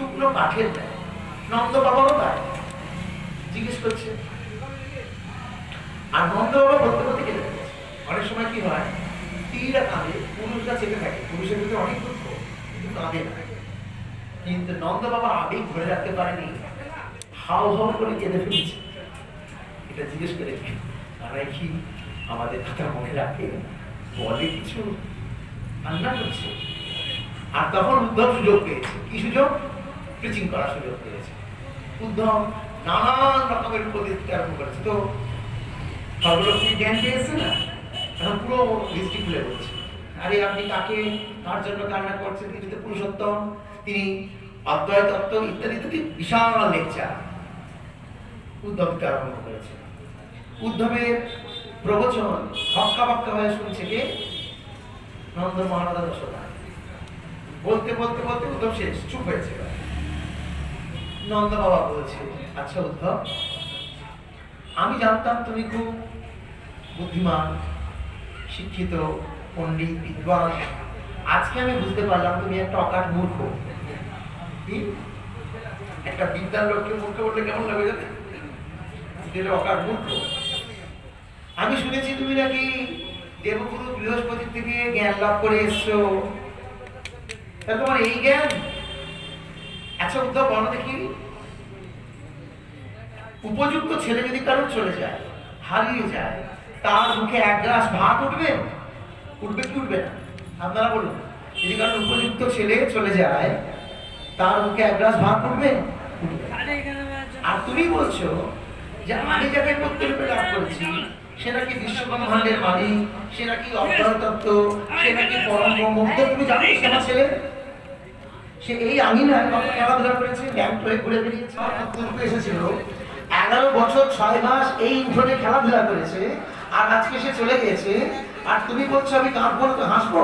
শুকনো কাঠের দেয় নন্দ বাবারও দেয় জিজ্ঞেস করছে, আর নন্দ বাবা বলতে বলতে কেটে অনেক সময় কি হয়, স্ত্রীরা পুরুষরা চেপে থাকে। পুরুষের অনেক দুঃখ, কিন্তু না। কিন্তু নন্দ বাবা ধরে রাখতে পারেনি। হাও হাও করে কেঁদে ফেলেছে। এটা জিজ্ঞেস করে তারাই কি আমাদের কথা মনে রাখে? বলে কিছু। কান্না করছে আর তখন উদ্ধব সুযোগ পেয়েছে। কি সুযোগ? প্রিচিং করার সুযোগ পেয়েছে উদ্ধব নানান রকমের উপদেশ আরম্ভ করেছে। তো সর্বলক্ষ্মী জ্ঞান পেয়েছে না? এখন পুরো দৃষ্টি খুলে বলছে। আরে আপনি কাকে? কার জন্য কান্না করছেন? তিনি তো পুরুষোত্তম। তিনি অদ্বয় তত্ত্ব ইত্যাদি ইত্যাদি বিশাল লেকচার উদ্ধব দিতে আরম্ভ করেছে। উদ্ধবের প্রবচন হক্কা বাক্কা হয়ে শুনছে কে? নন্দ মহারাজা দশরথ বলতে বলতে বলতে উদ্ধব শেষ, চুপ হয়েছে। নন্দ বাবা বলছে আচ্ছা উদ্ধব, আমি জানতাম তুমি খুব বুদ্ধিমান, শিক্ষিত, পণ্ডিত, বিদ্বান। আজকে আমি বুঝতে পারলাম তুমি একটা অকাট মূর্খ। একটা বিদ্যার লোককে মূর্খ বললে কেমন লাগে জানে যেটা অকাট মূর্খ। আমি শুনেছি তুমি নাকি দেবগুরু বৃহস্পতি থেকে জ্ঞান লাভ করে এসছো। তোমার এই জ্ঞান? আচ্ছা উদ্ধব, বলো দেখি। উপযুক্ত ছেলে যদি কারোর চলে যায় হারিয়ে যায় তার মুখে এক গ্লাস ভাত উঠবে? উঠবে কি উঠবে না? আপনারা বলুন যদি কারোর উপযুক্ত ছেলে চলে যায় তার মুখে এক গ্লাস ভাত উঠবে? আর তুমি বলছো যে আমি যাকে প্রত্যেকে লাভ করেছি সে নাকি বিশ্বব্রহ্মাণ্ডের মালিক সে নাকি অক্ষর তত্ত্ব সে নাকি পরম ব্রহ্ম তো তুমি জানো সে আমার ছেলে? সে এই আমি না কত খেলাধুলা করেছে ব্যাংক প্রয়োগ করে বেরিয়েছে। এসেছিল এগারো বছর, ছয় মাস এই উঠোনে খেলাধুলা করেছে, আর আজকে সে চলে গেছে আর তুমি বলছো, আমি কাঁদবো না হাসবো?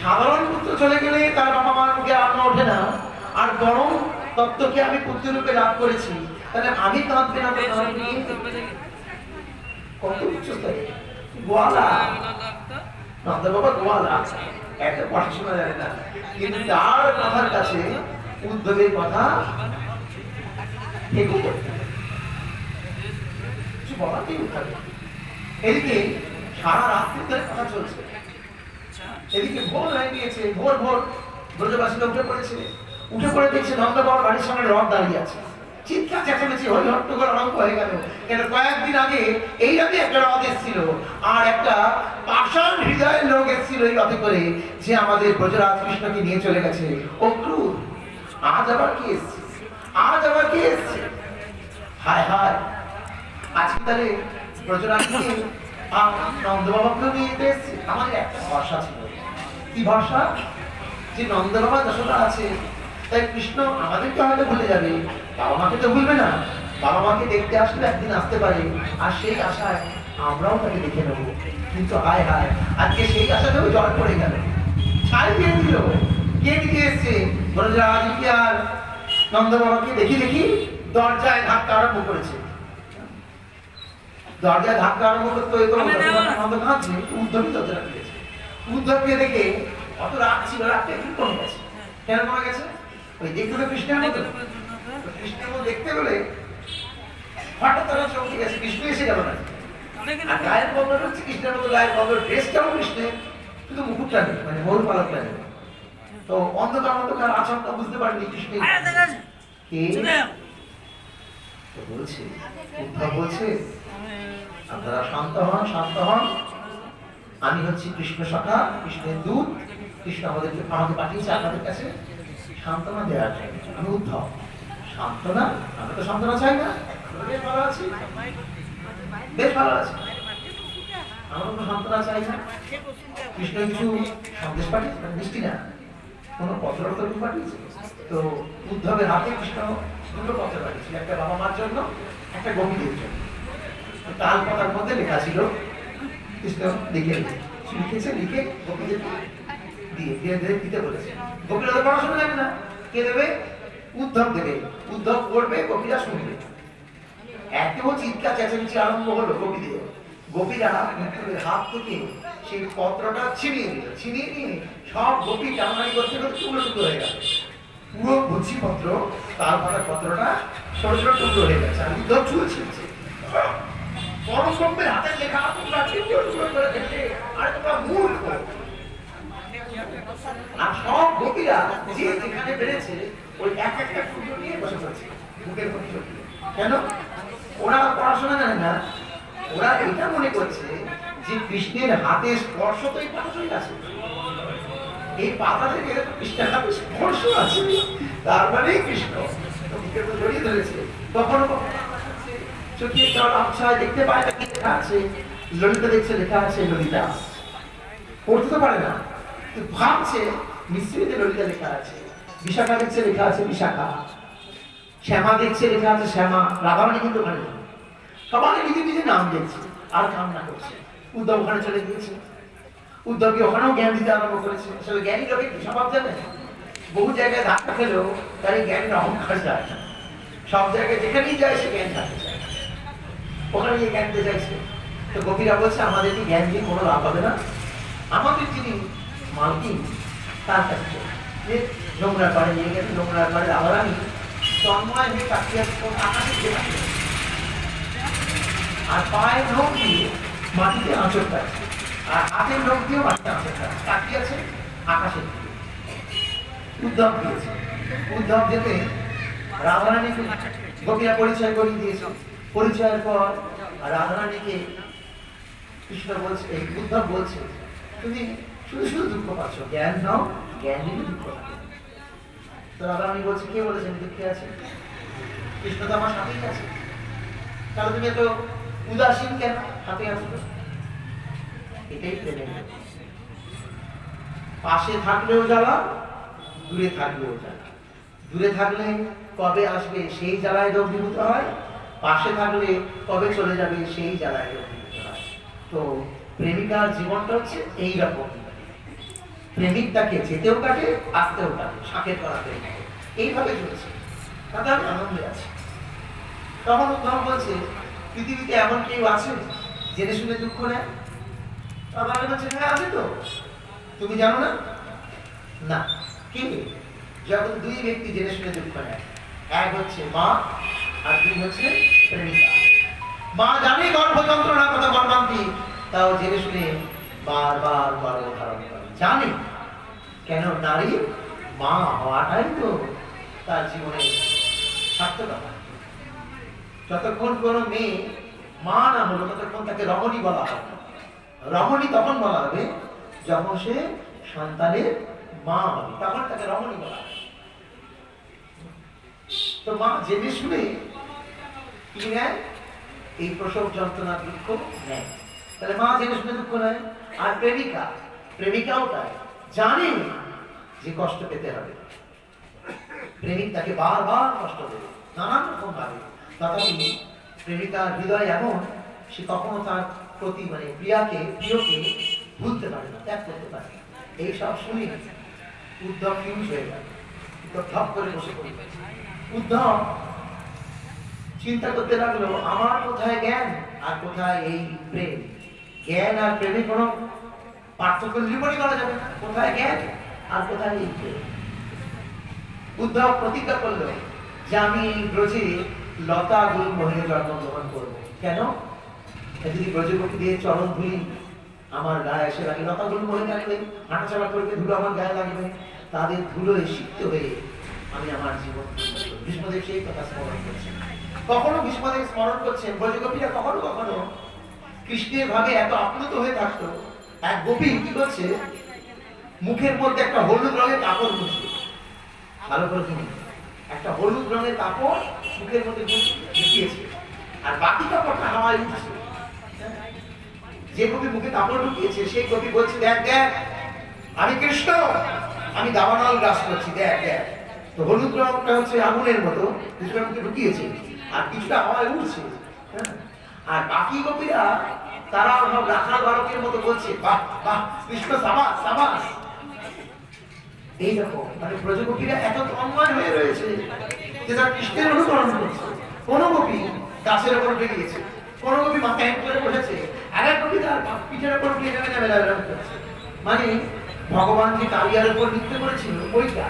সাধারণ পুত্র চলে গেলে তার বাবা মার মুখে আত্মা ওঠে না। আর বরং তত্ত্বকে আমি পুত্ররূপে লাভ করেছি। তাহলে আমি কাঁদবে না? কত উচ্চস্তরে গোয়ালা। নন্দ বাবা গোয়ালা। একটা পড়াশোনা জানে না। কিন্তু তার কথার কাছে উদ্যোগের কথা এদিকে সারা রাত্রি ধরে কথা চলছে। এদিকে ভোর হয়ে গিয়েছে ভোর ভোর। উঠে পড়েছে। উঠে পড়ে দেখছে বাড়ির সামনে রথ দাঁড়িয়ে আছে। চিৎকার চেঁচামেচি হই হট্টগোল আরম্ভ হয়ে গেল। কেন কয়েকদিন আগে এই রথে একটা রথ এসেছিল আর একটা পাষাণ হৃদয়ের লোক এসেছিল এই রথে করে যে আমাদের ব্রজরাজ কৃষ্ণকে নিয়ে চলে গেছে। ও ক্রুর আজ আবার কি এসছে? আজ আবার কি এসছে? হায় হায়। আজকে তাহলে ব্রজরাজকে আর নন্দ বাবাকেও নিয়ে যেতে এসছে। আমাদের একটা ভরসা ছিল। কি ভরসা? যে নন্দ বাবা দশটা আছে, তাই কৃষ্ণ আমাদেরকে হয়তো ভুলে যাবে। বাবা মাকে তো ভুলবে না। বাবা মাকে দেখতে আসলে একদিন আসতে পারে। আর সেই আশায় আমরাও তাকে দেখে নেব। কিন্তু হায় হায়, আজকে সেই আশাতেও জল পড়ে গেল। ছাই দিয়ে দিল। কে দিকে এসছে? ব্রজরাজ কি আর নন্দ বাবাকে দেখি দেখি দরজায় ধাক্কা আরম্ভ করেছে। দরজায় ধাক্কা আরম্ভ করতে ওই নন্দ কাঁদছে দরজা উদ্ধবকে দেখে অত রাগ ছিল রাগটা একটু কমে গেছে। কেন কমে গেছে? ওই দেখতে তো কৃষ্ণের মতো। কৃষ্ণের মতো। দেখতে গেলে হঠাৎ তারা চমকে গেছে কৃষ্ণ এসে গেল না। আর গায়ের বদল হচ্ছে কৃষ্ণের মতো গায়ের বদল ড্রেসটাও কৃষ্ণের? কিন্তু মুকুটটা নেই মানে মৌর পালকটা নেই। তো অন্ধকার অন্ধকার বুঝতে পারেনি কৃষ্ণ কে? বলছে উদ্ধব বলছে আপনারা শান্ত হন শান্ত হন। আমি হচ্ছি কৃষ্ণ সখা কৃষ্ণের দূত। কৃষ্ণ আমাদেরকে আমাকে পাঠিয়েছে আপনাদের কাছে। সান্ত্বনা দেওয়ার জন্য। আমি উদ্ধব। সান্ত্বনা? আমি তো সান্ত্বনা চাই না। বেশ ভালো আছি। বেশ ভালো আছি। আমার কোনো সান্ত্বনা চাই না। কৃষ্ণ কিছু সন্দেশ পাঠিয়েছে? মানে মিষ্টি না। কোনো পত্র তো পাঠিয়েছে? তো উদ্ধবের হাতে কৃষ্ণ দুটো পত্র পাঠিয়েছিল একটা বাবা মার জন্য, একটা গোপীদের জন্য। তাল পাতার মধ্যে লেখা ছিল, কৃষ্ণ লিখে লিখেছে, লিখে গোপীদের দিতে বলেছে। গোপীরা তো পড়াশোনা দেবে? উদ্ধব দেবে। উদ্ধব করবে গোপীরা শুনবে। এত চিৎকার, চেঁচামেচি আরম্ভ হলো গোপীদের। গোপীরা হাত থেকে সেই পত্রটা ছিনিয়ে নিল, ছিনিয়ে নিয়ে সব গোপী করতে করতে টুকরো টুকরো হয়ে গেল। পুরো বুঝি পত্র, তার পরে পত্রটা ছোট ছোট টুকরো হয়ে গেছে, আর পরশম্যের হাতে লেখা আরে মূর্খ। আর সব গোপীরা যে যেখানে বেড়েছে, ওই এক একটা টুকরো নিয়ে বসে পড়ছে, বুকের মধ্যে কেন? ওরা পড়াশোনা জানে না। ওরা এটা মনে করছে যে কৃষ্ণের হাতে স্পর্শ তো এই পাতাটাই আছে। এই পাতা থেকে কৃষ্ণের হাতে স্পর্শ আছে। তার মানেই কৃষ্ণ। জড়িয়ে ধরেছে। কখনো চোখে জল আবছায় দেখতে পায় না লেখা আছে। ললিতা দেখছে, লেখা আছে ললিতা। পড়তে তো পারে না। ভাবছে মিশ্রিতে ললিতা লেখা আছে। বিশাখা দেখছে, লেখা আছে বিশাখা। শ্যামা দেখছে, লেখা আছে শ্যামা। রাধারানী কিন্তু ওখানে। সবাই নিজে নিজে নাম দেখছে আর কামনা করছে। উদ্ধব ওখানে চলে গিয়েছে। উদ্ধবকে ওখানেও জ্ঞান দিতে আরম্ভ করেছে। আসলে জ্ঞানী লোকে কি স্বভাব জানে? বহু জায়গায় ধাক্কা খেলেও তার এই জ্ঞানের অহংকার যায় সব জায়গায় যেখানেই যায়, সে জ্ঞান থাকতে চায়। ওখানে গিয়ে জ্ঞান দিতে চাইছে। তো গোপীরা বলছে, আমাদের কি জ্ঞান দিয়ে কোনো লাভ হবে না? আমাদের যিনি মালকিন, তার কাছে যে নোংরা পাড়ে নিয়ে গেছে নোংরা পাড়ে আবার তন্ময় হয়ে আকাশে আর পায়ে নখ দিয়ে মাটিতে আঁচড় কাটছে আর হাতের নখ দিয়ে মাটিতে আঁচড় তাকিয়ে আছে? আকাশের দিকে উদ্ধব দিয়েছে। উদ্ধব যেতে রাধারানীকে গোপীরা পরিচয় করিয়ে দিয়েছে। পরিচয়ের পর রাধারানীকে কৃষ্ণ বলছে, এই উদ্ধব বলছে, তুমি শুধু শুধু দুঃখ পাচ্ছ। জ্ঞান নাও জ্ঞান দুঃখ তো রাধারানী বলছে, কে বলেছে? আমি দুঃখে আছি। কৃষ্ণ তো আমার সাথেই আছে। তাহলে তুমি এত উদাসীন কেন? হাতে তো? এটাই প্রেমের পাশে থাকলেও জ্বালা, দূরে থাকলেও জ্বালা। দূরে থাকলে কবে আসবে সেই জ্বালায় দগ্ধীভূত হয়, পাশে থাকলে কবে চলে যাবে সেই জ্বালায় দগ্ধীভূত হয়। তো প্রেমিকার জীবনটা হচ্ছে এইরকম। প্রেমিক তাকে যেতেও কাটে, আসতেও কাটে, শাকের করাতে এইভাবে চলছে। তাতে আমি আনন্দে আছি। তখন উদ্ধব বলছে পৃথিবীতে এমন কেউ আছে জেনে শুনে দুঃখ নেয়? তারপরে বলছে হ্যাঁ আছে তো। তুমি জানো না? না। কি? যখন দুই ব্যক্তি জেনে শুনে দুঃখ নেয়, এক হচ্ছে মা আর দুই হচ্ছে প্রেমিকা। মা জানে গর্ভ যন্ত্রণা কত মর্মান্তি তাও জেনে শুনে বারবার গর্ভ ধারণ করে। জানে। কেন? নারী মা হওয়াটাই তো তার জীবনে সার্থকতা। যতক্ষণ কোনো মেয়ে মা না হলো, ততক্ষণ তাকে রমণী বলা হবে রমণী তখন বলা হবে যখন সে সন্তানের মা হবে, তখন তাকে রমণী বলা হবে তো মা জেনে শুনে কি নেয়? এই প্রসব যন্ত্রণা দুঃখ নেয়। তাহলে মা জেনে শুনে দুঃখ নেয়। আর প্রেমিকা, প্রেমিকাও তাই, জানে যে কষ্ট পেতে হবে। প্রেমিক তাকে বারবার কষ্ট দেবে, নানান রকম ভাবে। তথাপি প্রেমিকার হৃদয় এমন, সে কখনো তার প্রতি মানে প্রিয়াকে, প্রিয়কে ভুলতে পারে না, ত্যাগ করতে পারে না। এই সব শুনে উদ্ধব ফিউজ হয়ে উদ্ধব ঠপ করে বসে পড়ল। উদ্ধব চিন্তা করতে লাগল, আমার কোথায় জ্ঞান আর কোথায় এই প্রেম? জ্ঞান আর প্রেমে কোনো পার্থক্য নিরূপণই করা যাবে না। কোথায় জ্ঞান আর কোথায় এই প্রেম? উদ্ধব প্রতিজ্ঞা করল যে আমি এই লতা গুল মহিলা জন্মগ্রহণ করব। কেন? যদি ব্রজপতি দিয়ে চরণ ধুলি আমার গায়ে এসে লাগে লতা গুল মহিলা থাকলে হাঁটাচলা করবে, ধুলো আমার গায়ে লাগবে। তাদের ধুলোয় সিক্ত হয়ে আমি আমার জীবন ভীষ্মদেব সেই কথা স্মরণ করছেন। কখনো ভীষ্মদেব স্মরণ করছেন? ব্রজগোপীরা কখনো কখনো কৃষ্ণের ভাবে এত আপ্লুত হয়ে থাকতো। এক গোপী কি করছে মুখের মধ্যে একটা হলুদ রঙের কাপড় মুছছে ভালো করে শুনুন। একটা হলুদ রঙের কাপড় মুখের মধ্যে ঢুকিয়েছে। আর বাকি কাপড়টা হাওয়ায় উঠছে যে কবি মুখে কাপড় ঢুকিয়েছে, সেই কবি বলছে, দেখ দেখ, আমি কৃষ্ণ, আমি দাবানল গ্রাস করছি, দেখ দেখ। তো হলুদ রঙটা হচ্ছে আগুনের মতো, কৃষ্ণের মুখে ঢুকিয়েছে, আর কিছুটা হাওয়ায় উঠছে হ্যাঁ? আর বাকি কবিরা, তারা সব রাখাল বালকের মতো বলছে, বাহ বাহ, কৃষ্ণ সাবাস সাবাস। এইরকম মানে ব্রজগোপীরা এত তন্ময় হয়ে রয়েছে। যে তারা কৃষ্ণের অনুকরণ করছে কোন গোপী গাছের উপর বেরিয়েছে কোন গোপী মাথায় করে বসেছে, আর এক কবি তার পিঠের যাবে যাবে যাবে যাবে করছে। মানে ভগবান যে কালিয়ার উপর নৃত্য করেছিল, ওইটা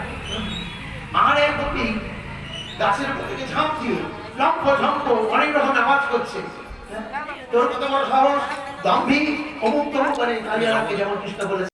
আর এক কবি গাছের উপর থেকে ঝাঁপ দিয়ে লক্ষ ঝম্প অনেক রকম আওয়াজ করছে হ্যাঁ? তোর কত বড় সাহস দম্ভি অমুক তমুক মানে কালিয়ারাকে যেমন কৃষ্ণ বলেছে